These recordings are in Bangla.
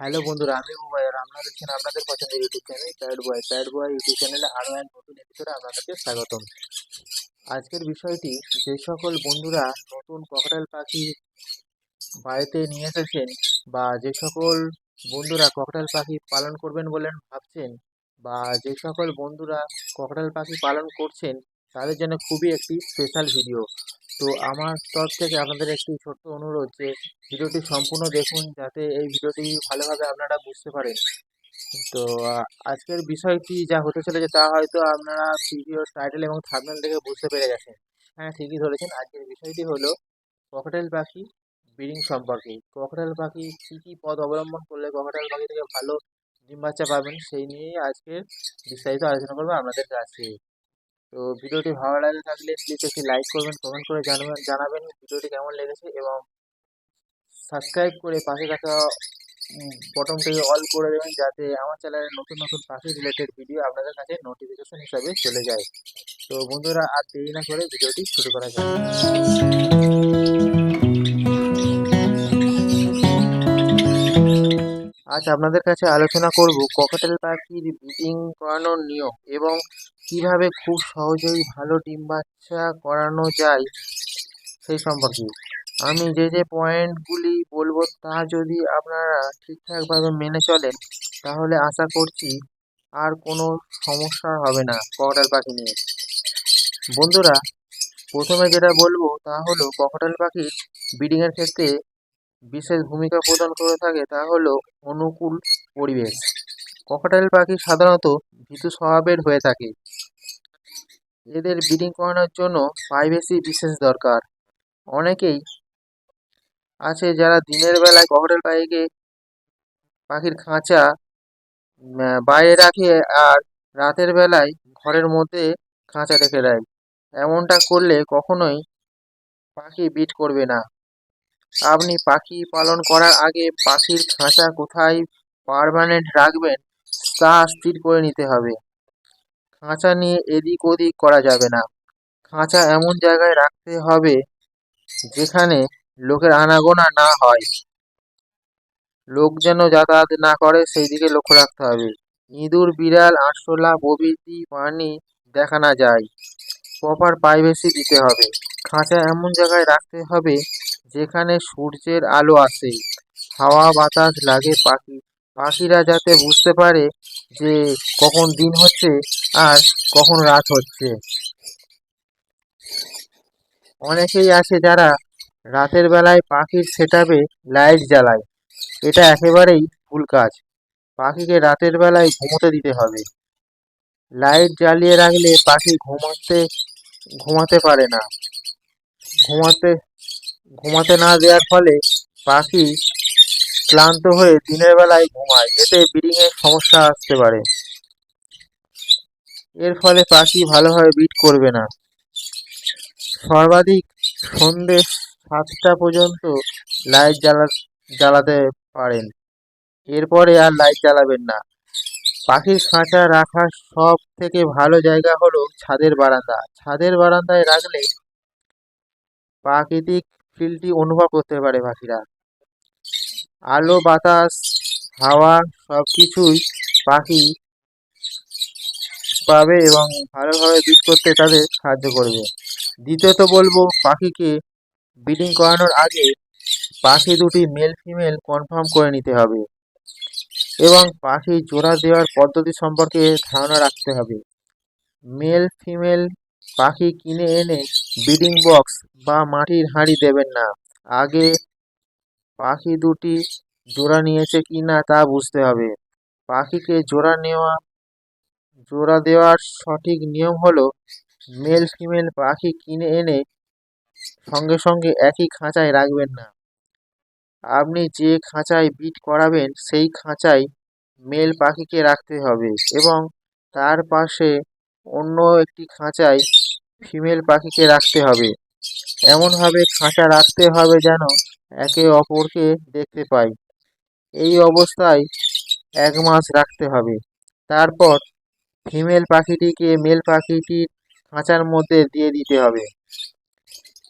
হ্যালো বন্ধুরা, আমি উভয় আর আপনারা দেখছেন আপনাদের পছন্দের YouTube channel pad boy pad boy YouTube চ্যানেলে আরও এক নতুন এপিসোডে আপনাদেরকে স্বাগতম। আজকের বিষয়টি, যে সকল বন্ধুরা নতুন ককটেল পাখি বাড়িতে নিয়ে এসেছেন বা যে সকল বন্ধুরা ককটেল পাখি পালন করবেন বলেন ভাবছেন বা যে সকল বন্ধুরা ককটেল পাখি পালন করছেন, তাদের জন্য খুবই একটি স্পেশাল ভিডিও তো আমার তরফ থেকে আপনাদের একটি ছোট্ট অনুরোধ যে, ভিডিওটি সম্পূর্ণ দেখুন যাতে এই ভিডিওটি ভালোভাবে আপনারা বুঝতে পারেন। তো আজকের বিষয়টি যা হতে চলেছে তা হয়তো আপনারা ভিডিওর টাইটেল এবং থাম্বনেল দেখে বুঝতে পেরে গেছেন। হ্যাঁ ঠিকই ধরেছেন। আজকের বিষয়টি হলো ককটেল পাখি ব্রিডিং সম্পর্কে। ককটেল পাখি কী কী পথ অবলম্বন করলে ককটেল পাখি থেকে ভালো ডিম বাচ্চা পাবেন সেই নিয়েই আজকের বিস্তারিত আলোচনা করব আপনাদের কাছে। তো ভিডিওটি ভালো লাগে থাকলে প্লিজ একটি লাইক করবেন কমেন্ট করে জানবেন, জানাবেন ভিডিওটি কেমন লেগেছে এবং সাবস্ক্রাইব করে পাশে থাকা বটনটিকে অল করে দেবেন যাতে আমার চ্যানেলের নতুন নতুন পাখি রিলেটেড ভিডিও আপনাদের কাছে নোটিফিকেশন হিসাবে চলে যায়। তো বন্ধুরা, আর দেরি না করে ভিডিওটি শুরু করা যাক। আজ আপনাদের কাছে আলোচনা করব ককাটেল পাখির ব্রিডিং করানোর নিয়ম এবং কীভাবে খুব সহজেই ভালো ডিম বাচ্চা করানো যায় সেই সম্পর্কে। আমি যে যে পয়েন্টগুলি বলব তা যদি আপনারা ঠিকঠাকভাবে মেনে চলেন, তাহলে আশা করছি আর কোনো সমস্যা হবে না ককটেল পাখি নিয়ে। বন্ধুরা, প্রথমে যেটা বলব তা হলো ককটেল পাখির ব্রিডিংয়ের ক্ষেত্রে বিশেষ ভূমিকা প্রদান করে থাকে তা হলো অনুকূল পরিবেশ। ককটেল পাখি সাধারণত ভীতু স্বভাবের হয়ে থাকে। এদের ব্রিডিং করানোর জন্য প্রাইভেসি বিশেষ দরকার। অনেকেই আছে যারা দিনের বেলায় ককটেল পাখিকে, পাখির খাঁচা বাইরে রাখে আর রাতের বেলায় ঘরের মধ্যে খাঁচা রেখে দেয়। এমনটা করলে কখনোই পাখি বিট করবে না। আপনি পাখি পালন করার আগে পাখির খাঁচা কোথায় পারমানেন্ট রাখবেন, তা স্থির করে নিতে হবে। খাঁচা নিয়ে এদিক ওদিক করা যাবে না। খাঁচা এমন জায়গায় রাখতে হবে যেখানে লোকের আনাগোনা না হয়। লোক যেন যাতায়াত না করে সেই দিকে লক্ষ্য রাখতে হবে। ইঁদুর, বিড়াল, আরশোলা, প্রভৃতি, প্রাণী দেখা না যায়। প্রপার প্রাইভেসি দিতে হবে। খাঁচা এমন জায়গায় রাখতে হবে যেখানে সূর্যের আলো আসে। হাওয়া, বাতাস লাগে পাখি। পাখিরা যাতে বুঝতে পারে যে কখন দিন হচ্ছে আর কখন রাত হচ্ছে। অনেকেই আছে যারা রাতের বেলায় পাখির সেটআপে লাইট জ্বালায়। এটা একেবারেই ভুল কাজ। পাখিকে রাতের বেলায় ঘুমোতে দিতে হবে। লাইট জ্বালিয়ে রাখলে পাখি ঘুমাতে ঘুমাতে পারে না। ঘুমাতে ঘুমাতে না দেওয়ার ফলে পাখি ক্লান্ত হয়ে দিনের বেলায় ঘুমায়। এতে ব্রিডিংয়ের সমস্যা আসতে পারে। এর ফলে পাখি ভালোভাবে বিট করবে না। সর্বাধিক সন্ধ্যে সাতটা পর্যন্ত লাইট জ্বালা জ্বালাতে পারেন। এরপরে আর লাইট জ্বালাবেন না। পাখির খাঁচা রাখার সব থেকে ভালো জায়গা হলো ছাদের বারান্দা। ছাদের বারান্দায় রাখলে প্রাকৃতিক ফিলটি অনুভব করতে পারে পাখিরা। আলো, বাতাস, হাওয়া সব কিছুই পাখি পাবে এবং ভালোভাবে বিট করতে তাদের সাহায্য করবে। দ্বিতীয়ত বলব, পাখিকে ব্রিডিং করানোর আগে পাখি দুটি মেল ফিমেল কনফার্ম করে নিতে হবে এবং পাখি জোড়া দেওয়ার পদ্ধতি সম্পর্কে ধারণা রাখতে হবে। মেল ফিমেল পাখি কিনে এনে ব্রিডিং বক্স বা মাটির হাঁড়ি দেবেন না। আগে পাখি দুটি জোড়া নিয়েছে কি না তা বুঝতে হবে। পাখিকে জোড়া নেওয়া, জোড়া দেওয়ার সঠিক নিয়ম হলো মেল ফিমেল পাখি কিনে এনে সঙ্গে সঙ্গে একই খাঁচায় রাখবেন না। আপনি যে খাঁচায় বিট করাবেন সেই খাঁচায় মেল পাখিকে রাখতে হবে এবং তার পাশে অন্য একটি খাঁচায় ফিমেল পাখিকে রাখতে হবে। এমনভাবে খাঁচা রাখতে হবে যেন একে অপরকে দেখতে পাই এই অবস্থায় এক মাস রাখতে হবে। তারপর ফিমেল পাখিটিকে মেল পাখিটির খাঁচার মধ্যে দিয়ে দিতে হবে।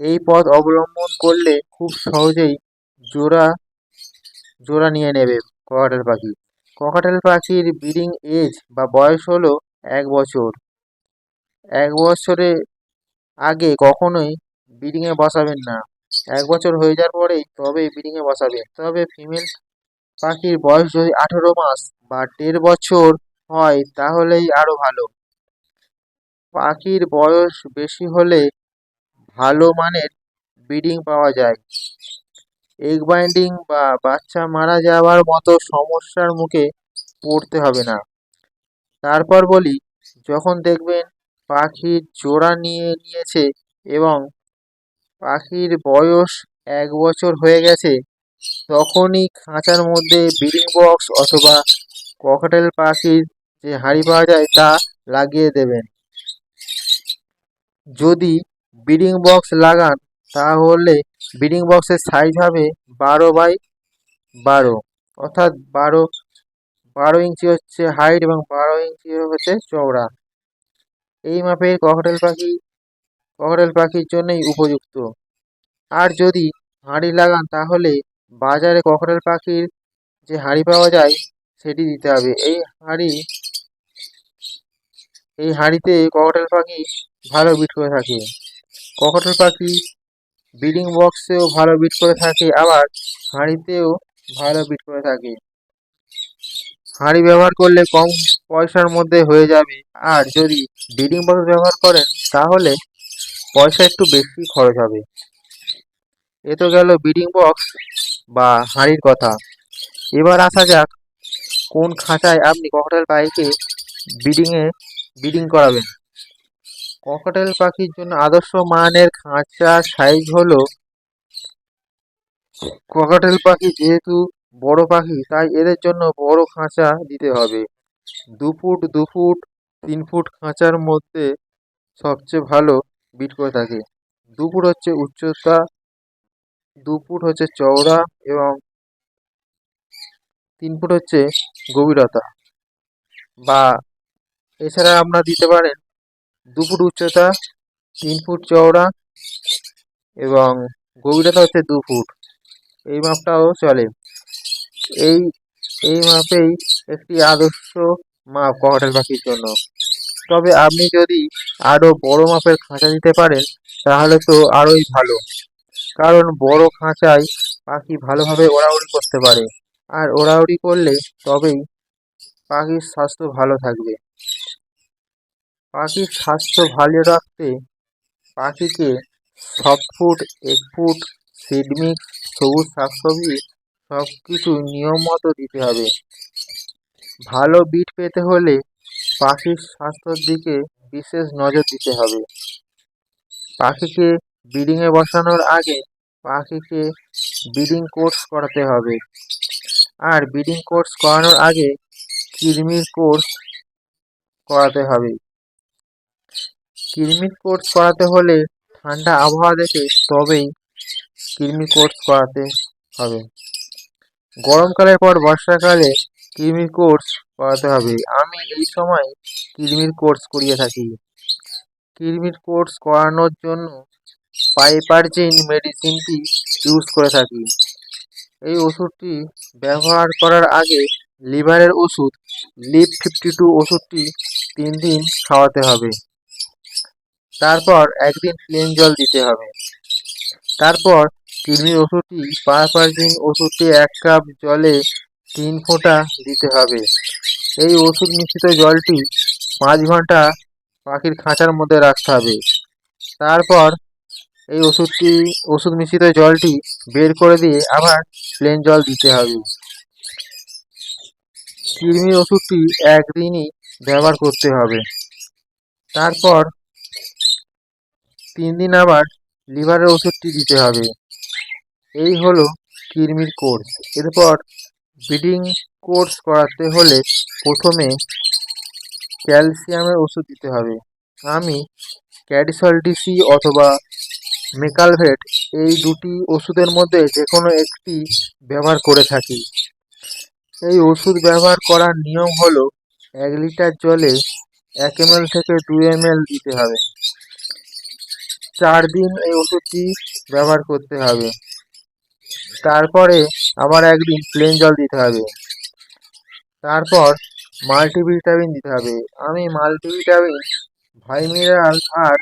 এই পথ অবলম্বন করলে খুব সহজেই জোড়া জোড়া নিয়ে নেবে ককাটেল পাখি। ককাটেল পাখির ব্রিডিং এজ বা বয়স হলো এক বছর। এক বছরে আগে কখনোই ব্রিডিংয়ে বসাবেন না। এক বছর হয়ে যাওয়ার পরেই তবে ব্রিডিংয়ে বসাবেন। তবে ফিমেল পাখির বয়স যদি আঠেরো মাস বা দেড় বছর হয়, তাহলেই আরও ভালো। পাখির বয়স বেশি হলে ভালো মানের ব্রিডিং পাওয়া যায়। এগ বাইন্ডিং বা বাচ্চা মারা যাওয়ার মতো সমস্যার মুখে পড়তে হবে না। তারপর বলি, যখন দেখবেন পাখির জোড়া নিয়ে নিয়েছে এবং পাখির বয়স এক বছর হয়ে গেছে, তখনই খাঁচার মধ্যে ব্রিডিং বক্স অথবা ককাটেল পাখির যে হাঁড়ি পাওয়া যায় তা লাগিয়ে দেবেন। যদি ব্রিডিং বক্স লাগান, তাহলে ব্রিডিং বক্সের সাইজ হবে বারো বাই বারো, অর্থাৎ বারো বারো ইঞ্চি হচ্ছে হাইট এবং বারো ইঞ্চি হচ্ছে চওড়া। এই মাপের ককটেল পাখি ককটেল পাখির জন্যই উপযুক্ত। আর যদি হাঁড়ি লাগান, তাহলে বাজারে ককটেল পাখির যে হাঁড়ি পাওয়া যায়, সেটি দিতে হবে। এই হাঁড়ি, এই হাঁড়িতে ককটেল পাখি ভালো বিট করে থাকে। ককটেল পাখি ব্রিডিং বক্সেও ভালো বিট করে থাকে, আবার হাঁড়িতেও ভালো বিট করে থাকে। হাঁড়ি ব্যবহার করলে কম পয়সার মধ্যে হয়ে যাবে। আর যদি ব্রিডিং বক্স ব্যবহার করেন, তাহলে পয়সা একটু বেশি খরচ হবে। এ তো গেল ব্রিডিং বক্স বা হাঁড়ির কথা। এবার আসা যাক, কোন খাঁচায় আপনি ককটেল পাখিকে ব্রিডিংয়ে ব্রিডিং করাবেন। ককটেল পাখির জন্য আদর্শ মানের খাঁচা সাইজ হলো ককাটেল পাখি যেহেতু বড় পাখি, তাই এদের জন্য বড় খাঁচা দিতে হবে। দু ফুট দু ফুট তিন ফুট খাঁচার মধ্যে সবচেয়ে ভালো বিট করে থাকে। দু ফুট হচ্ছে উচ্চতা, দু ফুট হচ্ছে চওড়া এবং তিন ফুট হচ্ছে গভীরতা। বা এছাড়া আপনারা দিতে পারেন দু ফুট উচ্চতা, তিন ফুট চওড়া এবং গভীরতা হচ্ছে দু ফুট। এই মাপটাও চলে। এই এই মাপেই একটি আদর্শ মাপ ককাটেল পাখির জন্য। তবে আপনি যদি আরও বড় মাপের খাঁচা দিতে পারেন, তাহলে তো আরোই ভালো। কারণ বড় খাঁচায় পাখি ভালোভাবে ওড়াউড়ি করতে পারে। আর ওড়াউড়ি করলে তবেই পাখির স্বাস্থ্য ভালো থাকবে। পাখির স্বাস্থ্য ভালো রাখতে পাখিকে সফট ফুড এক ফুড সিড মিক্স সবুজ শাকসবজি সব কিছু নিয়ম মতো দিতে হবে। ভালো বিট পেতে হলে পাখির স্বাস্থ্যের দিকে বিশেষ নজর দিতে হবে। পাখিকে ব্রিডিংয়ে বসানোর আগে পাখিকে ব্রিডিং কোর্স করাতে হবে। আর ব্রিডিং কোর্স করানোর আগে কৃমির কোর্স করাতে হবে। কৃমির কোর্স করাতে হলে ঠান্ডা আবহাওয়া দেখে তবেই কৃমি কোর্স করাতে হবে। গরমকালের পর বর্ষাকালে কৃমির কোর্স করাতে হবে। আমি এই সময় কৃমির কোর্স করিয়ে থাকি। কৃমির কোর্স করানোর জন্য পাইপারজিন মেডিসিনটি ইউজ করে থাকি। এই ওষুধটি ব্যবহার করার আগে লিভারের ওষুধ লিভ ফিফটি টু ওষুধটি তিন দিন খাওয়াতে হবে। তারপর একদিন প্লেন জল দিতে হবে। তারপর কৃমির ওষুধটি পারপারজিন ওষুধটি এক কাপ জলে তিন ফোঁটা দিতে হবে। এই ওষুধ মিশ্রিত জলটি পাঁচ ঘণ্টা পাখির খাঁচার মধ্যে রাখতে হবে। তারপর এই ওষুধটি, ওষুধ মিশ্রিত জলটি বের করে দিয়ে আবার প্লেন জল দিতে হবে। কৃমির ওষুধটি একদিনই ব্যবহার করতে হবে। তারপর তিন দিন আবার লিভারের ওষুধটি দিতে হবে। এই হলো কৃমির কোর্স এরপর ব্রিডিং কোর্স করাতে হলে প্রথমে ক্যালসিয়ামের ওষুধ দিতে হবে। আমি ক্যাডিসল ডিসি অথবা মেকালভেট এই দুটি ওষুধের মধ্যে যে কোনো একটি ব্যবহার করে থাকি। এই ওষুধ ব্যবহার করার নিয়ম হলো এক লিটার জলে এক এম থেকে দু এম দিতে হবে। চার দিন এই ওষুধটি ব্যবহার করতে হবে। তারপরে আবার একদিন প্লেন জল দিতে হবে। তারপর মাল্টিভিটামিন দিতে হবে। আমি মাল্টিভিটামিন ভাইমিনারাল আর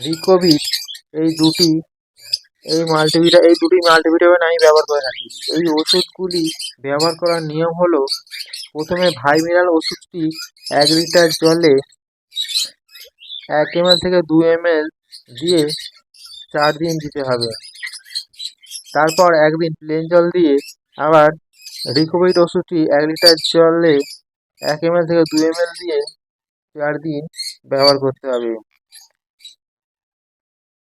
রিকোভিট এই দুটি, এই মাল্টিভিটা এই দুটি মাল্টিভিটামিন আমি ব্যবহার করে থাকি। এই ওষুধগুলি ব্যবহার করার নিয়ম হলো, প্রথমে ভাইমিনাল ওষুধটি এক লিটার জলে এক এমএল থেকে দু এমএল দিয়ে চার দিন দিতে হবে। তারপর একদিন প্লেন জল দিয়ে আবার রিকোভিট ওষুধটি এক লিটার জলে এক এমএল থেকে দু এমএল দিয়ে চার দিন ব্যবহার করতে হবে।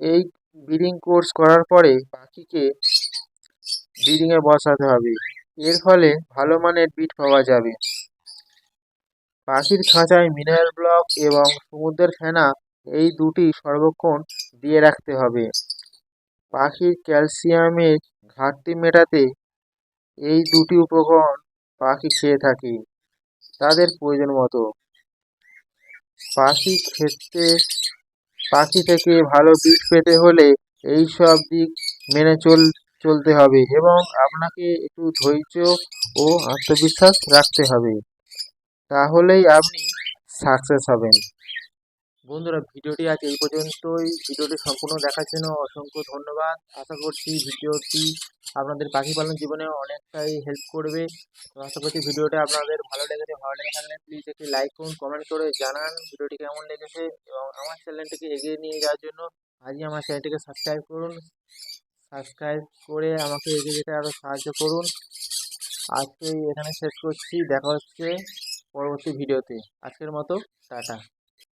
এই ব্রিডিং কোর্স করার পরে পাখিকে ব্রিডিংয়ে বসাতে হবে। এর ফলে ভালো মানের বিট পাওয়া যাবে। পাখির খাঁচায় মিনারেল ব্লক এবং সমুদ্রের ফেনা এই দুটি সর্বক্ষণ দিয়ে রাখতে হবে। পাখির ক্যালসিয়ামের ঘাটতি মেটাতে এই দুটি উপকরণ পাখি খেয়ে থাকে, তাদের প্রয়োজন মতো। পাখি খেতে, পাখি থেকে ভালো বিট পেতে হলে এই সব দিক মেনে চল, চলতে হবে এবং আপনাকে একটু ধৈর্য ও আত্মবিশ্বাস রাখতে হবে। তাহলেই আপনি সাকসেস হবেন। বন্ধুরা, ভিডিওটি আজ এই পর্যন্তই। ভিডিওটি সম্পূর্ণ দেখার জন্য অসংখ্য ধন্যবাদ। আশা করছি ভিডিওটি আপনাদের পাখি পালন জীবনে অনেকটাই হেল্প করবে। তো আশা করছি ভিডিওটা আপনাদের ভালো লেগেছে, ভালো লেগে থাকলে প্লিজ একটি লাইক করুন কমেন্ট করে জানান ভিডিওটি কেমন লেগেছে এবং আমার চ্যানেলটিকে এগিয়ে নিয়ে যাওয়ার জন্য আজই আমার চ্যানেলটিকে সাবস্ক্রাইব করুন। সাবস্ক্রাইব করে আমাকে এগিয়ে যেতে আরও সাহায্য করুন। আজকে এখানে শেষ করছি। দেখা হচ্ছে পরবর্তী ভিডিওতে। আজকের মতো, টাটা।